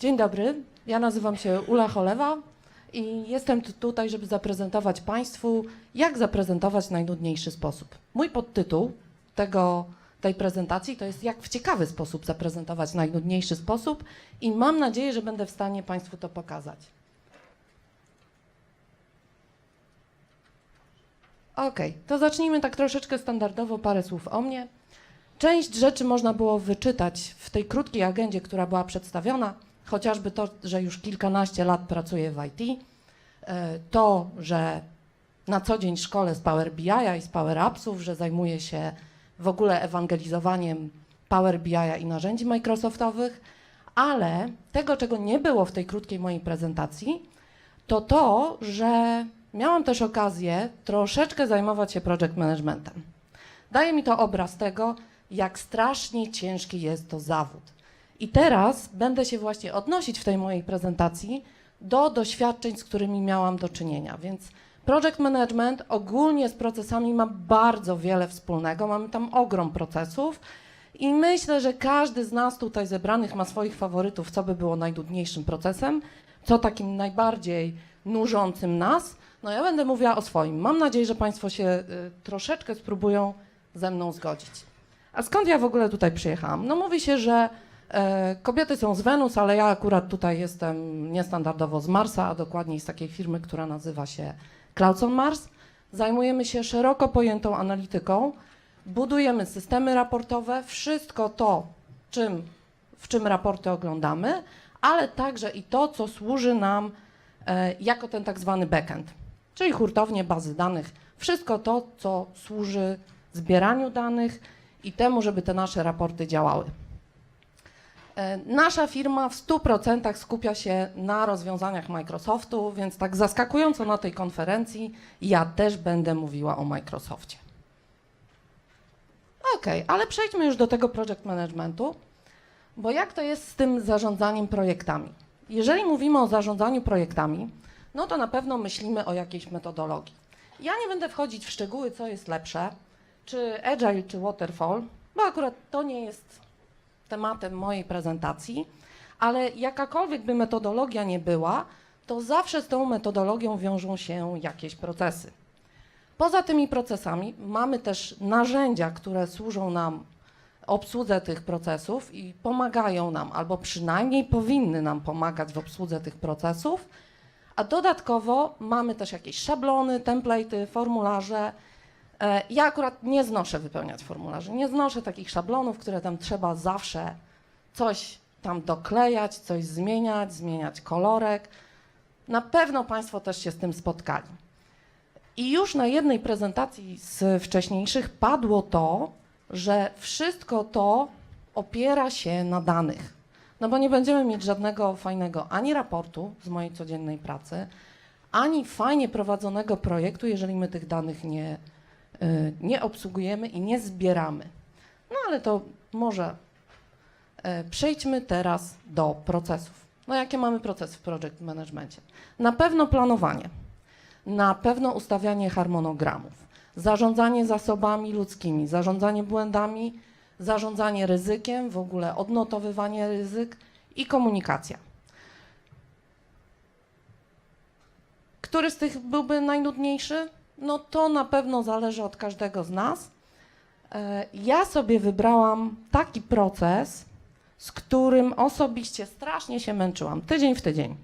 Dzień dobry, ja nazywam się Ula Cholewa i jestem tu- tutaj, żeby zaprezentować Państwu, jak zaprezentować w najnudniejszy sposób. Mój podtytuł tego, tej prezentacji to jest jak w ciekawy sposób zaprezentować w najnudniejszy sposób i mam nadzieję, że będę w stanie Państwu to pokazać. Okej, to zacznijmy tak troszeczkę standardowo, parę słów o mnie. Część rzeczy można było wyczytać w tej krótkiej agendzie, która była przedstawiona, chociażby to, że już kilkanaście lat pracuję w IT, e, to, że na co dzień szkole z Power BI i z Power Appsów, że zajmuję się w ogóle ewangelizowaniem Power BI i narzędzi Microsoftowych, ale tego, czego nie było w tej krótkiej mojej prezentacji, to to, że miałam też okazję troszeczkę zajmować się project managementem. Daje mi to obraz tego, jak strasznie ciężki jest to zawód. I teraz będę się właśnie odnosić w tej mojej prezentacji do doświadczeń, z którymi miałam do czynienia. Więc project management ogólnie z procesami ma bardzo wiele wspólnego. Mamy tam ogrom procesów. I myślę, że każdy z nas tutaj zebranych ma swoich faworytów, co by było najdudniejszym procesem, co takim najbardziej nużącym nas. No ja będę mówiła o swoim. Mam nadzieję, że Państwo się y, troszeczkę spróbują ze mną zgodzić. A skąd ja w ogóle tutaj przyjechałam? No mówi się, że kobiety są z Wenus, ale ja akurat tutaj jestem niestandardowo z Marsa, a dokładniej z takiej firmy, która nazywa się Clouds Mars. Zajmujemy się szeroko pojętą analityką, budujemy systemy raportowe, wszystko to, czym, w czym raporty oglądamy, ale także i to, co służy nam e, jako ten tak zwany backend, czyli hurtownie bazy danych, wszystko to, co służy zbieraniu danych i temu, żeby te nasze raporty działały. E, Nasza firma w 100% skupia się na rozwiązaniach Microsoftu, więc tak zaskakująco na tej konferencji ja też będę mówiła o Microsoftie. Okej, ale przejdźmy już do tego project managementu, bo jak to jest z tym zarządzaniem projektami? Jeżeli mówimy o zarządzaniu projektami, no to na pewno myślimy o jakiejś metodologii. Ja nie będę wchodzić w szczegóły, co jest lepsze, czy agile, czy waterfall, bo akurat to nie jest tematem mojej prezentacji, ale jakakolwiek by metodologia nie była, to zawsze z tą metodologią wiążą się jakieś procesy. Poza tymi procesami mamy też narzędzia, które służą nam obsłudze tych procesów i pomagają nam, albo przynajmniej powinny nam pomagać w obsłudze tych procesów, a dodatkowo mamy też jakieś szablony, template'y, formularze. E, Ja akurat nie znoszę wypełniać formularzy, nie znoszę takich szablonów, które tam trzeba zawsze coś tam doklejać, coś zmieniać, zmieniać kolorek. Na pewno Państwo też się z tym spotkali. I już na jednej prezentacji z wcześniejszych padło to, że wszystko to opiera się na danych. No bo nie będziemy mieć żadnego fajnego ani raportu z mojej codziennej pracy, ani fajnie prowadzonego projektu, jeżeli my tych danych nie, nie obsługujemy i nie zbieramy. No ale to może e, przejdźmy teraz do procesów. No jakie mamy procesy w project managemencie? Na pewno planowanie, na pewno ustawianie harmonogramów, zarządzanie zasobami ludzkimi, zarządzanie błędami, zarządzanie ryzykiem, w ogóle odnotowywanie ryzyk i komunikacja. Który z tych byłby najnudniejszy? No to na pewno zależy od każdego z nas. E, Ja sobie wybrałam taki proces, z którym osobiście strasznie się męczyłam, tydzień w tydzień.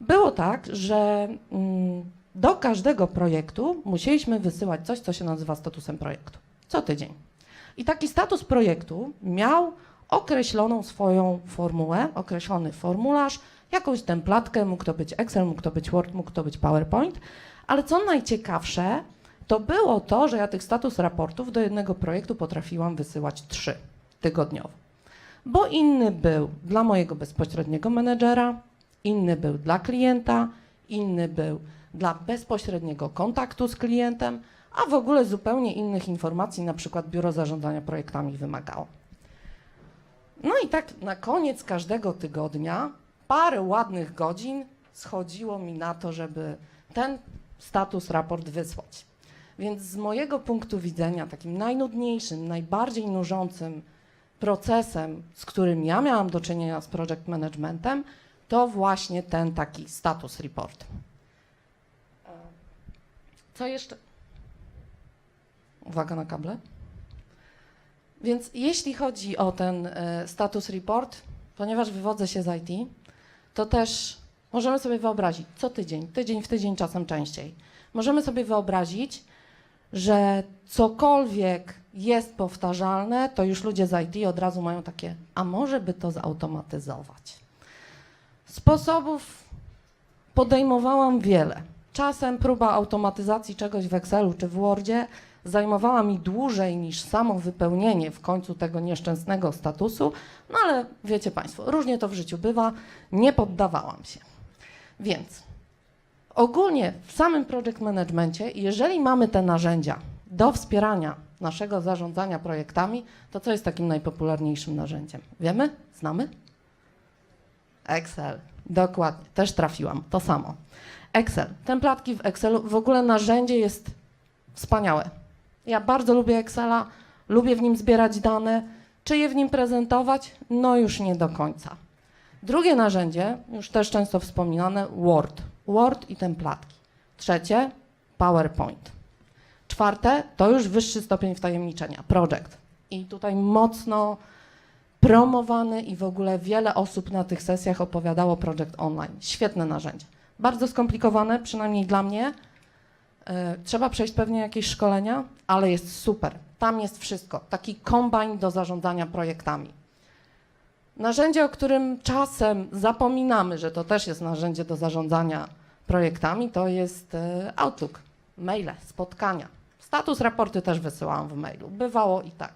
Było tak, że mm, do każdego projektu musieliśmy wysyłać coś, co się nazywa statusem projektu. Co tydzień. I taki status projektu miał określoną swoją formułę, określony formularz, jakąś templatkę, mógł to być Excel, mógł to być Word, mógł to być PowerPoint, ale co najciekawsze, to było to, że ja tych status raportów do jednego projektu potrafiłam wysyłać trzy tygodniowo. Bo inny był dla mojego bezpośredniego menedżera, inny był dla klienta, inny był dla bezpośredniego kontaktu z klientem, a w ogóle zupełnie innych informacji, na przykład biuro zarządzania projektami wymagało. No i tak na koniec każdego tygodnia parę ładnych godzin schodziło mi na to, żeby ten status raport wysłać. Więc z mojego punktu widzenia, takim najnudniejszym, najbardziej nużącym procesem, z którym ja miałam do czynienia z project managementem, to właśnie ten taki status report. Co jeszcze? Uwaga na kable. Więc jeśli chodzi o ten e, status report, ponieważ wywodzę się z IT, to też możemy sobie wyobrazić co tydzień, tydzień w tydzień, czasem częściej. Możemy sobie wyobrazić, że cokolwiek jest powtarzalne, to już ludzie z IT od razu mają takie, a może by to zautomatyzować. Sposobów podejmowałam wiele. Czasem próba automatyzacji czegoś w Excelu czy w Wordzie zajmowała mi dłużej niż samo wypełnienie w końcu tego nieszczęsnego statusu, no ale wiecie Państwo, różnie to w życiu bywa, nie poddawałam się. Więc ogólnie w samym project managemencie, jeżeli mamy te narzędzia do wspierania naszego zarządzania projektami, to co jest takim najpopularniejszym narzędziem? Wiemy? Znamy? Excel. Dokładnie, też trafiłam, to samo. Excel. Templatki w Excelu, w ogóle narzędzie jest wspaniałe. Ja bardzo lubię Excela, lubię w nim zbierać dane. Czy je w nim prezentować? No już nie do końca. Drugie narzędzie, już też często wspominane, Word. Word i templatki. Trzecie, PowerPoint. Czwarte, to już wyższy stopień wtajemniczenia, Project. I tutaj mocno promowany i w ogóle wiele osób na tych sesjach opowiadało Project Online. Świetne narzędzie. Bardzo skomplikowane, przynajmniej dla mnie. E, Trzeba przejść pewnie jakieś szkolenia, ale jest super. Tam jest wszystko. Taki kombajn do zarządzania projektami. Narzędzie, o którym czasem zapominamy, że to też jest narzędzie do zarządzania projektami, to jest e, Outlook. Maile, spotkania. Status raporty też wysyłałam w mailu. Bywało i tak.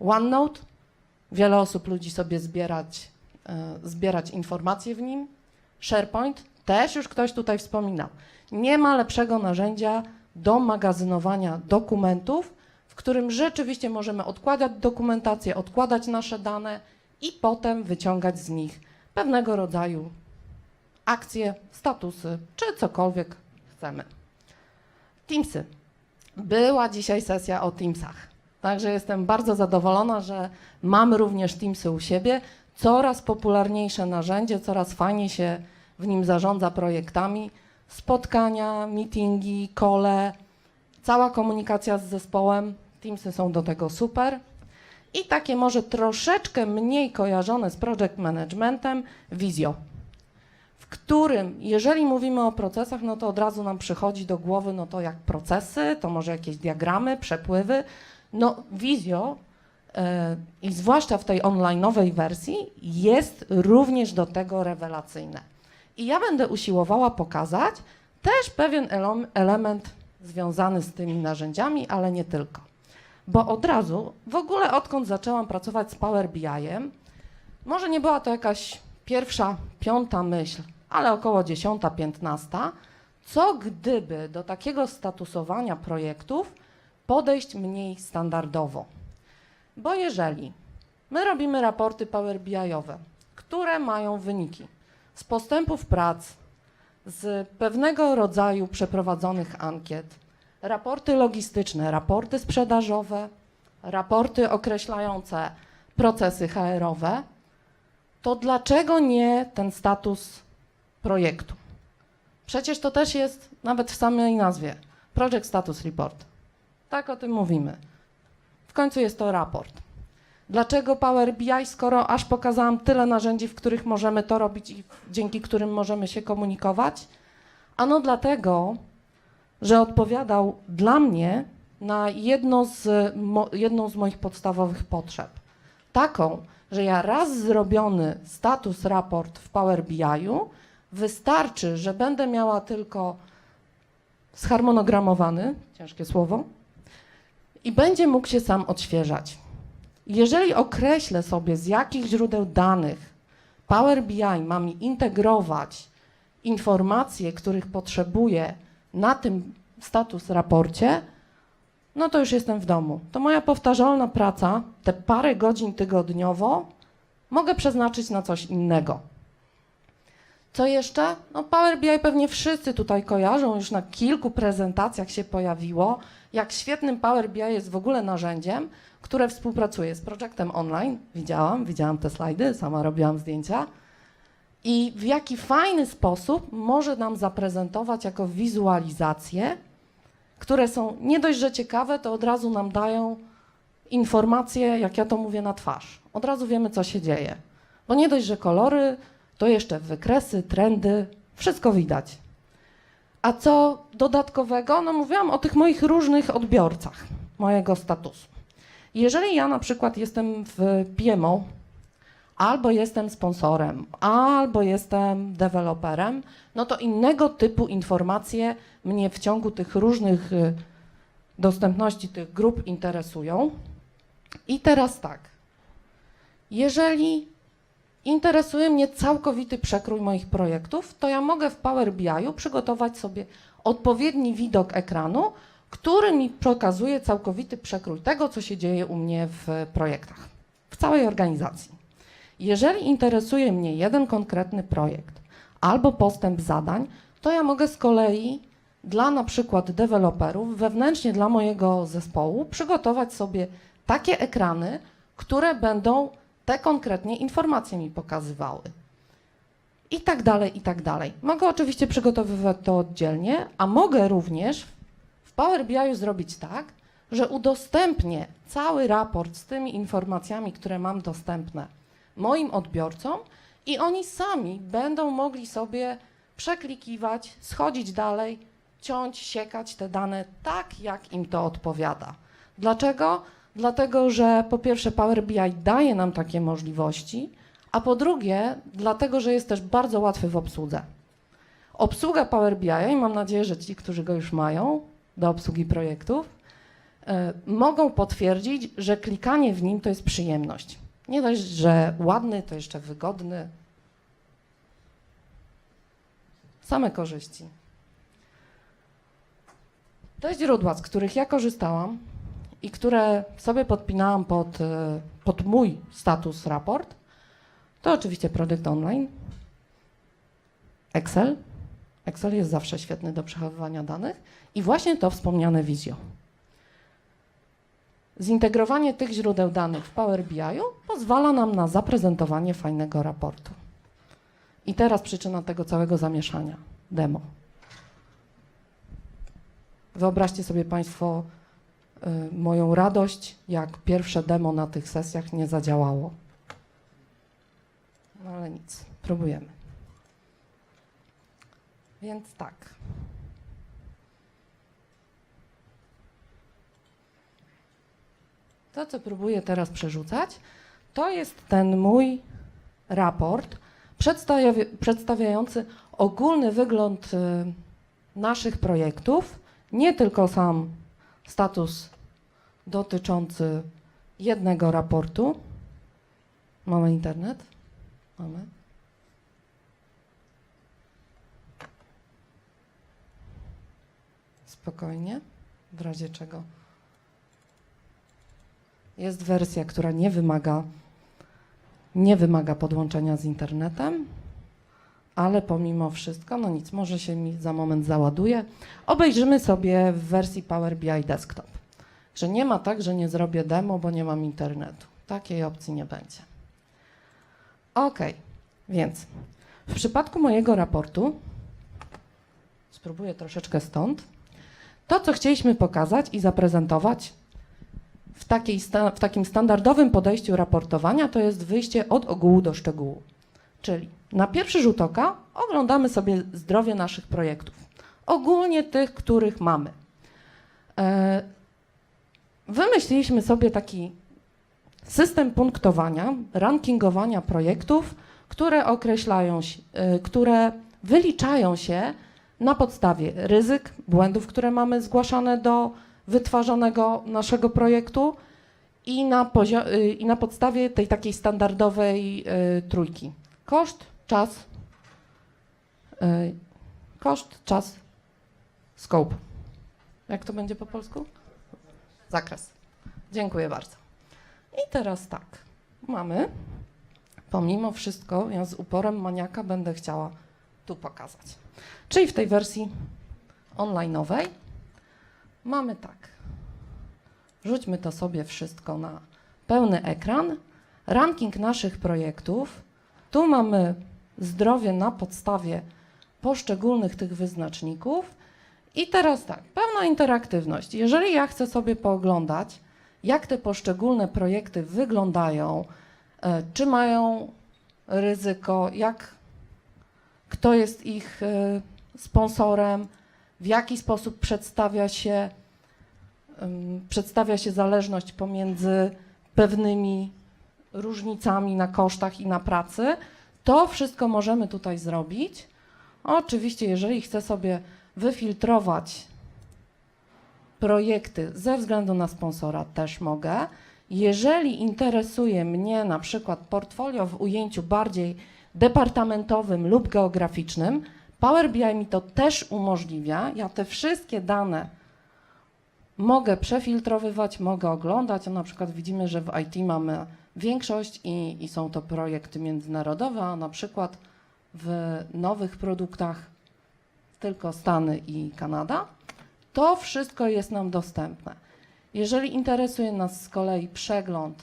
OneNote. Wiele osób ludzi sobie zbierać, e, zbierać informacje w nim. SharePoint. Też już ktoś tutaj wspominał. Nie ma lepszego narzędzia do magazynowania dokumentów, w którym rzeczywiście możemy odkładać dokumentację, odkładać nasze dane i potem wyciągać z nich pewnego rodzaju akcje, statusy czy cokolwiek chcemy. Teamsy. Była dzisiaj sesja o Teamsach. Także jestem bardzo zadowolona, że mamy również Teamsy u siebie. Coraz popularniejsze narzędzie, coraz fajniej się w nim zarządza projektami. Spotkania, meetingi, kole, cała komunikacja z zespołem. Teamsy są do tego super. I takie może troszeczkę mniej kojarzone z project managementem, Visio, w którym, jeżeli mówimy o procesach, no to od razu nam przychodzi do głowy, no to jak procesy, to może jakieś diagramy, przepływy. No Visio e, i zwłaszcza w tej online'owej wersji jest również do tego rewelacyjne. I ja będę usiłowała pokazać też pewien element związany z tymi narzędziami, ale nie tylko. Bo od razu, w ogóle odkąd zaczęłam pracować z Power BI-em, może nie była to jakaś pierwsza, piąta myśl, ale około dziesiąta, piętnasta, co gdyby do takiego statusowania projektów podejść mniej standardowo. Bo jeżeli my robimy raporty Power BI-owe, które mają wyniki z postępów prac, z pewnego rodzaju przeprowadzonych ankiet, raporty logistyczne, raporty sprzedażowe, raporty określające procesy HR-owe, to dlaczego nie ten status projektu? Przecież to też jest nawet w samej nazwie Project Status Report. Tak o tym mówimy. W końcu jest to raport. Dlaczego Power BI, skoro aż pokazałam tyle narzędzi, w których możemy to robić i dzięki którym możemy się komunikować? Ano dlatego, że odpowiadał dla mnie na jedno z, mo, jedną z moich podstawowych potrzeb. Taką, że ja raz zrobiony status raport w Power BI-u wystarczy, że będę miała tylko zharmonogramowany, ciężkie słowo, i będzie mógł się sam odświeżać. Jeżeli określę sobie, z jakich źródeł danych Power BI ma mi integrować informacje, których potrzebuję na tym status raporcie, no to już jestem w domu. To moja powtarzalna praca, te parę godzin tygodniowo, mogę przeznaczyć na coś innego. Co jeszcze? No Power BI pewnie wszyscy tutaj kojarzą, już na kilku prezentacjach się pojawiło. jak świetnym Power BI jest w ogóle narzędziem, które współpracuje z projektem online. Widziałam, widziałam te slajdy, sama robiłam zdjęcia. I w jaki fajny sposób może nam zaprezentować jako wizualizacje, które są nie dość, że ciekawe, to od razu nam dają informacje, jak ja to mówię, na twarz. Od razu wiemy, co się dzieje. Bo nie dość, że kolory, to jeszcze wykresy, trendy, wszystko widać. A co dodatkowego? No mówiłam o tych moich różnych odbiorcach mojego statusu. Jeżeli ja na przykład jestem w PMO, albo jestem sponsorem, albo jestem deweloperem, no to innego typu informacje mnie w ciągu tych różnych y, dostępności tych grup interesują. I teraz tak. Jeżeli interesuje mnie całkowity przekrój moich projektów, to ja mogę w Power BI przygotować sobie odpowiedni widok ekranu, który mi pokazuje całkowity przekrój tego, co się dzieje u mnie w projektach, w całej organizacji. Jeżeli interesuje mnie jeden konkretny projekt albo postęp zadań, to ja mogę z kolei dla na przykład deweloperów wewnętrznie dla mojego zespołu przygotować sobie takie ekrany, które będą te konkretnie informacje mi pokazywały. I tak dalej, i tak dalej. Mogę oczywiście przygotowywać to oddzielnie, a mogę również w Power BI zrobić tak, że udostępnię cały raport z tymi informacjami, które mam dostępne moim odbiorcom i oni sami będą mogli sobie przeklikiwać, schodzić dalej, ciąć, siekać te dane tak, jak im to odpowiada. Dlaczego? Dlatego, że po pierwsze Power BI daje nam takie możliwości, a po drugie, dlatego, że jest też bardzo łatwy w obsłudze. Obsługa Power BI, i mam nadzieję, że ci, którzy go już mają do obsługi projektów, e, mogą potwierdzić, że klikanie w nim to jest przyjemność. Nie dość, że ładny, to jeszcze wygodny. Same korzyści. Te źródła, z których ja korzystałam i które sobie podpinałam pod, e, pod mój status raport, to oczywiście produkt online, Excel. Excel jest zawsze świetny do przechowywania danych i właśnie to wspomniane Visio. Zintegrowanie tych źródeł danych w Power BI pozwala nam na zaprezentowanie fajnego raportu. I teraz przyczyna tego całego zamieszania demo. Wyobraźcie sobie Państwo y, moją radość, jak pierwsze demo na tych sesjach nie zadziałało. No ale nic, próbujemy. Więc tak. To, co próbuję teraz przerzucać, to jest ten mój raport przedstawia- przedstawiający ogólny wygląd y, naszych projektów, nie tylko sam status dotyczący jednego raportu. Mamy internet? Mamy. Spokojnie, w razie czego. Jest wersja, która nie wymaga, nie wymaga podłączenia z internetem, ale pomimo wszystko, no nic, może się mi za moment załaduje. Obejrzymy sobie w wersji Power BI Desktop. Że nie ma tak, że nie zrobię demo, bo nie mam internetu. Takiej opcji nie będzie. Ok, więc w przypadku mojego raportu, spróbuję troszeczkę stąd, to co chcieliśmy pokazać i zaprezentować w, takiej sta, w takim standardowym podejściu raportowania to jest wyjście od ogółu do szczegółu. Czyli na pierwszy rzut oka oglądamy sobie zdrowie naszych projektów. Ogólnie tych, których mamy. E, Wymyśliliśmy sobie taki system punktowania, rankingowania projektów, które określają, e, które wyliczają się na podstawie ryzyk, błędów, które mamy zgłaszane do wytwarzanego naszego projektu i na, y, i na podstawie tej takiej standardowej y, trójki. Koszt, czas, y, koszt, czas, scope. Jak to będzie po polsku? Zakres. Dziękuję bardzo. I teraz tak, mamy, pomimo wszystko, ja z uporem maniaka będę chciała tu pokazać. Czyli w tej wersji online'owej Mamy tak. Rzućmy to sobie wszystko na pełny ekran. Ranking naszych projektów. Tu mamy zdrowie na podstawie poszczególnych tych wyznaczników. I teraz tak, pełna interaktywność. Jeżeli ja chcę sobie pooglądać, jak te poszczególne projekty wyglądają, e, czy mają ryzyko, jak kto jest ich e, sponsorem, w jaki sposób przedstawia się, przedstawia się zależność pomiędzy pewnymi różnicami na kosztach i na pracy, to wszystko możemy tutaj zrobić. Oczywiście, jeżeli chcę sobie wyfiltrować projekty ze względu na sponsora, też mogę. Jeżeli interesuje mnie na przykład portfolio w ujęciu bardziej departamentowym lub geograficznym, Power BI mi to też umożliwia. Ja te wszystkie dane mogę przefiltrowywać, mogę oglądać. Na przykład widzimy, że w IT mamy większość i, i są to projekty międzynarodowe, a na przykład w nowych produktach tylko Stany i Kanada. To wszystko jest nam dostępne. Jeżeli interesuje nas z kolei przegląd,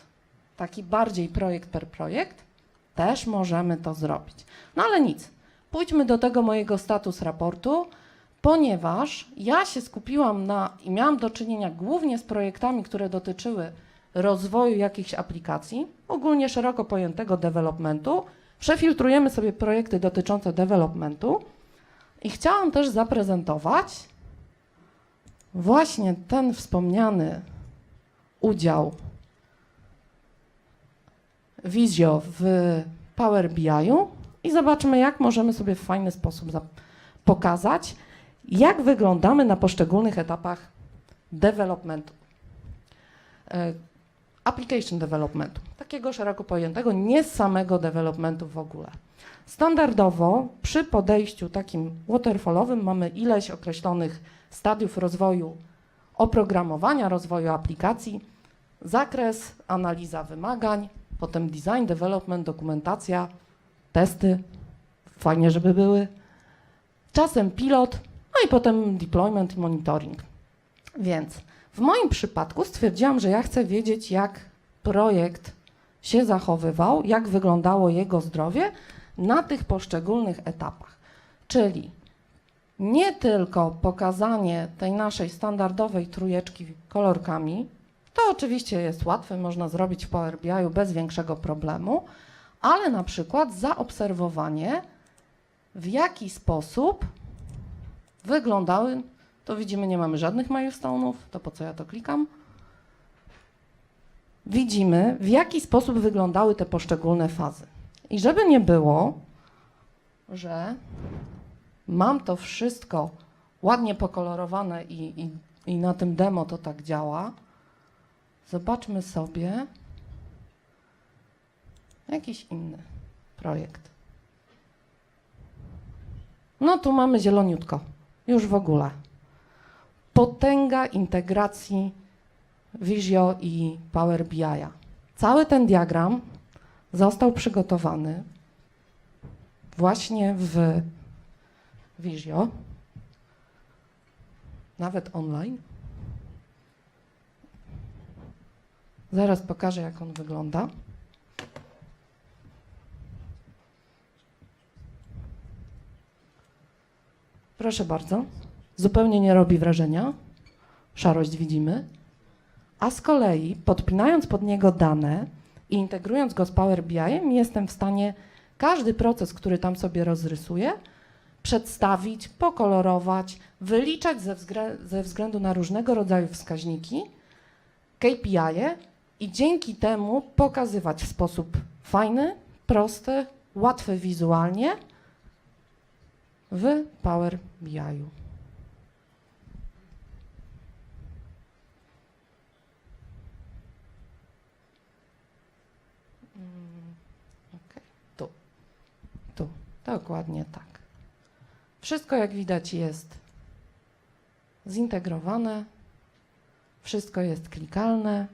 taki bardziej projekt per projekt, też możemy to zrobić. No ale nic, pójdźmy do tego mojego status raportu, ponieważ ja się skupiłam na i miałam do czynienia głównie z projektami, które dotyczyły rozwoju jakichś aplikacji, ogólnie szeroko pojętego developmentu. Przefiltrujemy sobie projekty dotyczące developmentu i chciałam też zaprezentować właśnie ten wspomniany udział Visio w Power BI-u i zobaczmy, jak możemy sobie w fajny sposób za- pokazać, jak wyglądamy na poszczególnych etapach developmentu. E, Application developmentu, takiego szeroko pojętego, nie samego developmentu w ogóle. Standardowo przy podejściu takim waterfallowym mamy ileś określonych stadiów rozwoju oprogramowania, rozwoju aplikacji, zakres, analiza wymagań, potem design, development, dokumentacja, testy, fajnie, żeby były, czasem pilot, no i potem deployment i monitoring. Więc w moim przypadku stwierdziłam, że ja chcę wiedzieć, jak projekt się zachowywał, jak wyglądało jego zdrowie na tych poszczególnych etapach. Czyli nie tylko pokazanie tej naszej standardowej trójeczki kolorkami, to oczywiście jest łatwe, można zrobić w Power BI bez większego problemu, ale na przykład zaobserwowanie, w jaki sposób wyglądały, to widzimy, nie mamy żadnych milestone'ów, to po co ja to klikam? Widzimy, w jaki sposób wyglądały te poszczególne fazy. I żeby nie było, że mam to wszystko ładnie pokolorowane i, i, i na tym demo to tak działa, zobaczmy sobie jakiś inny projekt. No tu mamy zieloniutko, już w ogóle. Potęga integracji Visio i Power BI'a. Cały ten diagram został przygotowany właśnie w Visio, nawet online. Zaraz pokażę, jak on wygląda. Proszę bardzo. Zupełnie nie robi wrażenia. Szarość widzimy. A z kolei, podpinając pod niego dane i integrując go z Power BI, jestem w stanie każdy proces, który tam sobie rozrysuję, przedstawić, pokolorować, wyliczać ze, ze względu na różnego rodzaju wskaźniki, KPI i dzięki temu pokazywać w sposób fajny, prosty, łatwy wizualnie w Power BI. -u. Mm, Tu. Tu. Dokładnie tak. Wszystko, jak widać, jest zintegrowane. Wszystko jest klikalne.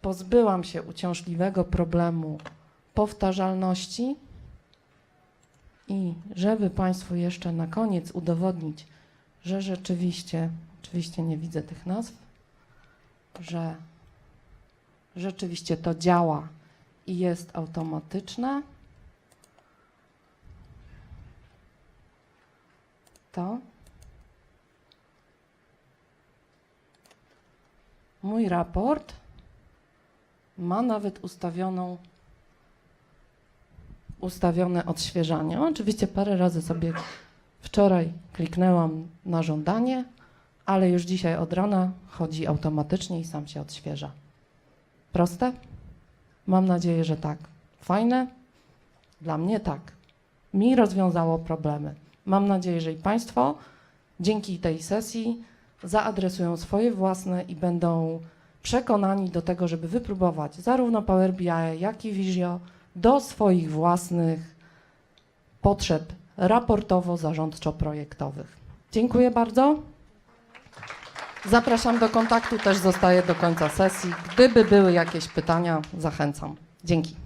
Pozbyłam się uciążliwego problemu powtarzalności. I żeby Państwu jeszcze na koniec udowodnić, że rzeczywiście, oczywiście nie widzę tych nazw, że rzeczywiście to działa i jest automatyczne. To mój raport ma nawet ustawioną ustawione odświeżanie. Oczywiście parę razy sobie wczoraj kliknęłam na żądanie, ale już dzisiaj od rana chodzi automatycznie i sam się odświeża. Proste? Mam nadzieję, że tak. Fajne? Dla mnie tak. Mi rozwiązało problemy. Mam nadzieję, że i Państwo dzięki tej sesji zaadresują swoje własne i będą przekonani do tego, żeby wypróbować zarówno Power BI, jak i Visio do swoich własnych potrzeb raportowo-zarządczo-projektowych. Dziękuję bardzo. Zapraszam do kontaktu, też zostaję do końca sesji. Gdyby były jakieś pytania, zachęcam. Dzięki.